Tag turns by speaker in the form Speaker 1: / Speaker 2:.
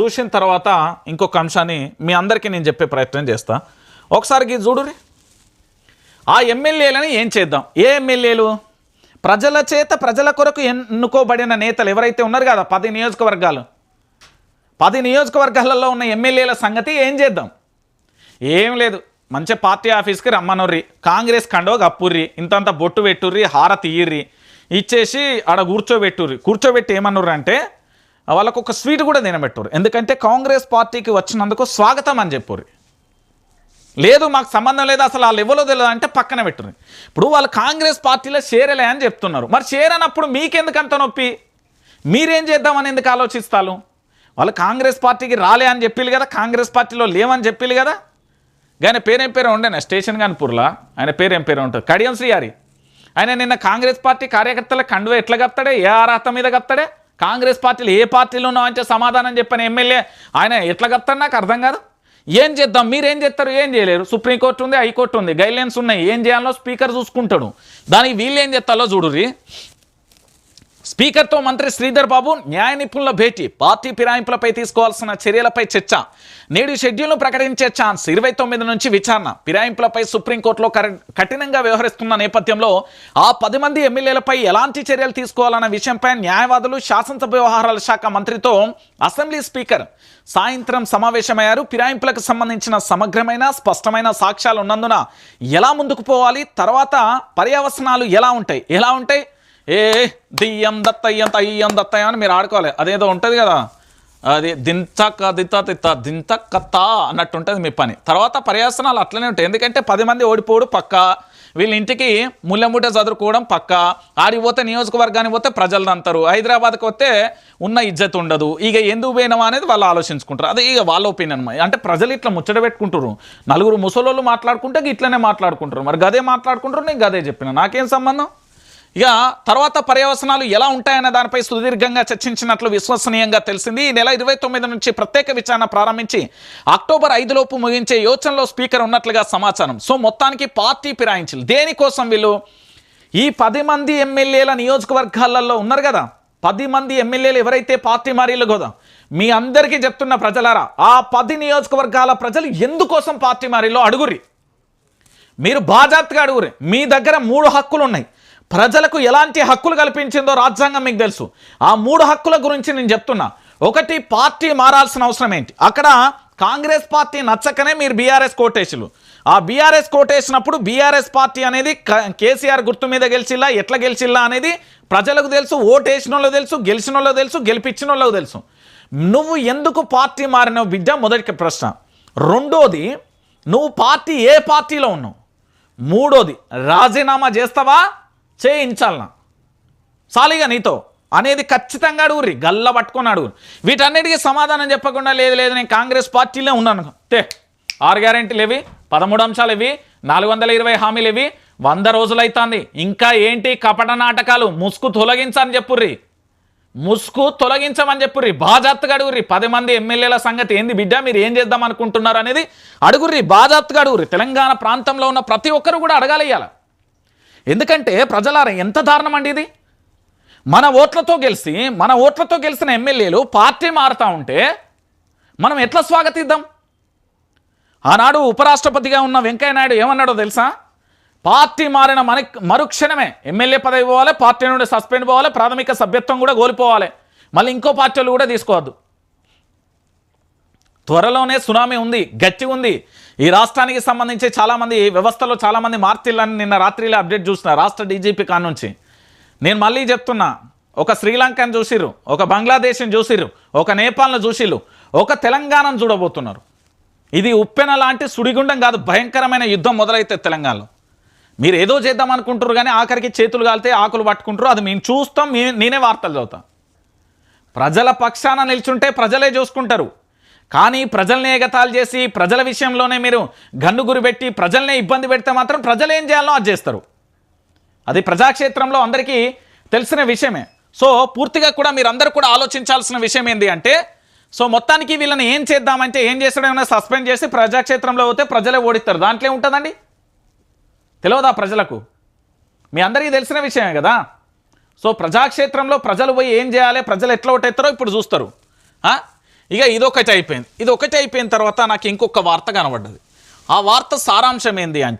Speaker 1: చూసిన తర్వాత ఇంకొక అంశాన్ని మీ అందరికీ నేను చెప్పే ప్రయత్నం చేస్తా. ఒకసారికి చూడురి ఆ ఎమ్మెల్యేలని ఏం చేద్దాం? ఏ ఎమ్మెల్యేలు? ప్రజల చేత ప్రజల కొరకు ఎన్నుకోబడిన నేతలు ఎవరైతే ఉన్నారు కదా పది నియోజకవర్గాలు. పది నియోజకవర్గాలలో ఉన్న ఎమ్మెల్యేల సంగతి ఏం చేద్దాం? ఏం లేదు. మంచి పార్టీ ఆఫీస్కి రమ్మనుర్రి. కాంగ్రెస్ కండో కప్పుర్రి. ఇంతంత బొట్టు పెట్టుర్రి హార తీయర్రి. ఇచ్చేసి ఆడ కూర్చోబెట్టుర్రి. కూర్చోబెట్టి ఏమన్నారు అంటే వాళ్ళకు ఒక స్వీట్ కూడా తినబెట్టుర్రు ఎందుకంటే కాంగ్రెస్ పార్టీకి వచ్చినందుకు స్వాగతం అని చెప్పారు. లేదు మాకు సంబంధం లేదు అసలు వాళ్ళు ఎవరో తెలియదు అంటే పక్కన పెట్టురు. ఇప్పుడు వాళ్ళు కాంగ్రెస్ పార్టీలో చేరలే అని చెప్తున్నారు. మరి చేరనప్పుడు మీకెందుకు అంత నొప్పి? మీరేం చేద్దామని ఎందుకు ఆలోచిస్తారు? వాళ్ళు కాంగ్రెస్ పార్టీకి రాలే అని చెప్పిల్లు కదా కాంగ్రెస్ పార్టీలో లేవని చెప్పిల్లు కదా. కానీ పేరేం పేరు ఉండేనా? స్టేషన్ కానిపూర్లా ఆయన పేరేం పేరు ఉంటుంది? కడియం శ్రీహారి. ఆయన నిన్న కాంగ్రెస్ పార్టీ కార్యకర్తల కండువ ఎట్లా కప్తాడే? ఏ అర్హత మీద కప్తాడే? కాంగ్రెస్ పార్టీలు ఏ పార్టీలో ఉన్నావు అంటే సమాధానం చెప్పిన ఎమ్మెల్యే ఆయన ఎట్లా కప్తాడు నాకు అర్థం కాదు. ఏం చేద్దాం? మీరేం చేస్తారు? ఏం చేయలేరు. సుప్రీంకోర్టు ఉంది హైకోర్టు ఉంది. గైడ్లైన్స్ ఉన్నాయి. ఏం చేయాలో స్పీకర్ చూసుకుంటాడు. దానికి వీళ్ళు ఏం చేస్తాలో చూడుర్రి. స్పీకర్తో మంత్రి శ్రీధర్ బాబు న్యాయ నిపుణుల భేటీ పార్టీ ఫిరాయింపులపై తీసుకోవాల్సిన చర్యలపై చర్చ. నేడు షెడ్యూల్ను ప్రకటించే ఛాన్స్ ఇరవై తొమ్మిది నుంచి విచారణ. ఫిరాయింపులపై సుప్రీంకోర్టులో కఠినంగా వ్యవహరిస్తున్న నేపథ్యంలో ఆ పది మంది ఎమ్మెల్యేలపై ఎలాంటి చర్యలు తీసుకోవాలన్న విషయంపై న్యాయవాదులు శాసనసభ వ్యవహారాల శాఖ మంత్రితో అసెంబ్లీ స్పీకర్ సాయంత్రం సమావేశమయ్యారు. ఫిరాయింపులకు సంబంధించిన సమగ్రమైన స్పష్టమైన సాక్ష్యాలు ఉన్నందున ఎలా ముందుకు పోవాలి తర్వాత పర్యవసనాలు ఎలా ఉంటాయి ఎలా ఉంటాయి ఏ దియ్యం దత్తయ్యం తయ్యం దత్తయ్యం అని మీరు ఆడుకోవాలి. అదేదో ఉంటుంది కదా. అది దింతక దిత్త తిత్త దింతకత్త అన్నట్టు ఉంటుంది మీ పని. తర్వాత పర్యాసనాలు అట్లనే ఉంటాయి. ఎందుకంటే పది మంది ఓడిపోడు పక్క. వీళ్ళ ఇంటికి ముల్లెముట చదువుకోవడం పక్క. ఆడిపోతే పోతే నియోజకవర్గానికి పోతే ప్రజలు అంటారు హైదరాబాద్కి వస్తే ఉన్న ఇజ్జత్ ఉండదు. ఇక ఎందుకు పోయినామా అనేది వాళ్ళు ఆలోచించుకుంటారు. అదే ఇక వాళ్ళ ఒపీనియన్ అంటే ప్రజలు ఇట్లా ముచ్చట పెట్టుకుంటారు నలుగురు ముసలోళ్ళు మాట్లాడుకుంటే ఇట్లనే మాట్లాడుకుంటారు మరి గదే మాట్లాడుకుంటారు నేను గదే చెప్పిన. నాకేం సంబంధం? ఇక తర్వాత పర్యవసనాలు ఎలా ఉంటాయనే దానిపై సుదీర్ఘంగా చర్చించినట్లు విశ్వసనీయంగా తెలిసింది. ఈ నెల ఇరవై తొమ్మిది నుంచి ప్రత్యేక విచారణ ప్రారంభించి అక్టోబర్ ఐదులోపు ముగించే యోచనలో స్పీకర్ ఉన్నట్లుగా సమాచారం. సో మొత్తానికి పార్టీ ఫిరాయించారు దేనికోసం వీళ్ళు? ఈ పది మంది ఎమ్మెల్యేల నియోజకవర్గాలలో ఉన్నారు కదా. పది మంది ఎమ్మెల్యేలు ఎవరైతే పార్టీ మారీలు కదా. మీ అందరికీ చెప్తున్న ప్రజలారా ఆ పది నియోజకవర్గాల ప్రజలు ఎందుకోసం పార్టీ మారీలో అడుగురి మీరు బాజాప్తగా అడుగురే మీ దగ్గర మూడు హక్కులు ఉన్నాయి ప్రజలకు ఎలాంటి హక్కులు కల్పించిందో రాజ్యాంగం మీకు తెలుసు. ఆ మూడు హక్కుల గురించి నేను చెప్తున్నా. ఒకటి పార్టీ మారాల్సిన అవసరం ఏంటి? అక్కడ కాంగ్రెస్ పార్టీ నచ్చకనే మీరు బీఆర్ఎస్ కోటేసులు ఆ బీఆర్ఎస్ కోటేసినప్పుడు బీఆర్ఎస్ పార్టీ అనేది కేసీఆర్ గుర్తు మీద గెలిచిల్లా ఎట్లా గెలిచిల్లా అనేది ప్రజలకు తెలుసు ఓటేసిన తెలుసు గెలిచిన తెలుసు గెలిపించిన వాళ్ళకు తెలుసు. నువ్వు ఎందుకు పార్టీ మారినవు బిడ్డ? మొదటి ప్రశ్న. రెండోది నువ్వు పార్టీ ఏ పార్టీలో ఉన్నావు? మూడోది రాజీనామా చేస్తావా? చేయించాలన? సాలిగా నీతో అనేది ఖచ్చితంగా అడుగురి గల్ల పట్టుకొని అడుగురు వీటన్నిటికీ సమాధానం చెప్పకుండా లేదు లేదు నేను కాంగ్రెస్ పార్టీలో ఉన్నాను. తే ఆరు గ్యారెంటీలు ఇవి పదమూడు అంశాలు ఇవి నాలుగు వందల ఇరవై హామీలు ఇవి వంద రోజులైతుంది. ఇంకా ఏంటి కపట నాటకాలు? ముసుగు తొలగించని చెప్పుర్రి. ముసుగు తొలగించమని చెప్పుర్రి. బాజాత్తుగా అడుగుర్రి. పది మంది ఎమ్మెల్యేల సంగతి ఏంది బిడ్డ? మీరు ఏం చేద్దాం అనుకుంటున్నారు అనేది అడుగుర్రి. బాజాత్తుగా అడుగుర్రి. తెలంగాణ ప్రాంతంలో ఉన్న ప్రతి ఒక్కరు కూడా అడగాలి ఎందుకంటే ప్రజలారా ఎంత దారుణం అండి ఇది? మన ఓట్లతో గెలిచి మన ఓట్లతో గెలిచిన ఎమ్మెల్యేలు పార్టీ మారుతా ఉంటే మనం ఎట్లా స్వాగతిద్దాం? ఆనాడు ఉపరాష్ట్రపతిగా ఉన్న వెంకయ్య నాయుడు ఏమన్నాడో తెలుసా? పార్టీ మారిన మన మరుక్షణమే ఎమ్మెల్యే పదవి పోవాలి పార్టీ నుండి సస్పెండ్ పోవాలి ప్రాథమిక సభ్యత్వం కూడా కోల్పోవాలి. మళ్ళీ ఇంకో పార్టీలు కూడా తీసుకోవద్దు. త్వరలోనే సునామీ ఉంది గట్టి ఉంది. ఈ రాష్ట్రానికి సంబంధించి చాలామంది వ్యవస్థలో చాలామంది మార్చిల్లని నిన్న రాత్రిలో అప్డేట్ చూసిన రాష్ట్ర డీజీపీ కానుంచి నేను మళ్ళీ చెప్తున్నా ఒక శ్రీలంకను చూసిర్రు ఒక బంగ్లాదేశ్ని చూసిర్రు ఒక నేపాల్ను చూసిర్రు ఒక తెలంగాణను చూడబోతున్నారు. ఇది ఉప్పెన లాంటి సుడిగుండం కాదు భయంకరమైన యుద్ధం మొదలైతే తెలంగాణలో. మీరు ఏదో చేద్దాం అనుకుంటారు కానీ ఆఖరికి చేతులు కాలితే ఆకులు పట్టుకుంటారు అది మేము చూస్తాం మీ- నేనే వార్తలు చదువుతాం. ప్రజల పక్షాన నిల్చుంటే ప్రజలే చూసుకుంటారు. కానీ ప్రజల్ని ఎగతాలు చేసి ప్రజల విషయంలోనే మీరు గన్ను గురిపెట్టి ప్రజల్నే ఇబ్బంది పెడితే మాత్రం ప్రజలు ఏం చేయాలో అది చేస్తారు. అది ప్రజాక్షేత్రంలో అందరికీ తెలిసిన విషయమే. సో పూర్తిగా కూడా మీరు కూడా ఆలోచించాల్సిన విషయం ఏంటి అంటే సో మొత్తానికి వీళ్ళని ఏం చేద్దామంటే ఏం చేస్తాడేమైనా సస్పెండ్ చేసి ప్రజాక్షేత్రంలో పోతే ప్రజలే ఓడిస్తారు. దాంట్లో ఉంటుందండి తెలియదా ప్రజలకు? మీ అందరికీ తెలిసిన విషయమే కదా. సో ప్రజాక్షేత్రంలో ప్రజలు పోయి ఏం చేయాలి? ప్రజలు ఎట్లా ఓటేస్తారో ఇప్పుడు చూస్తారు. ఇక ఇదొకటి అయిపోయింది. ఇది ఒకటి అయిపోయిన తర్వాత నాకు ఇంకొక వార్త కనబడ్డది. ఆ వార్త సారాంశం ఏంది అంటే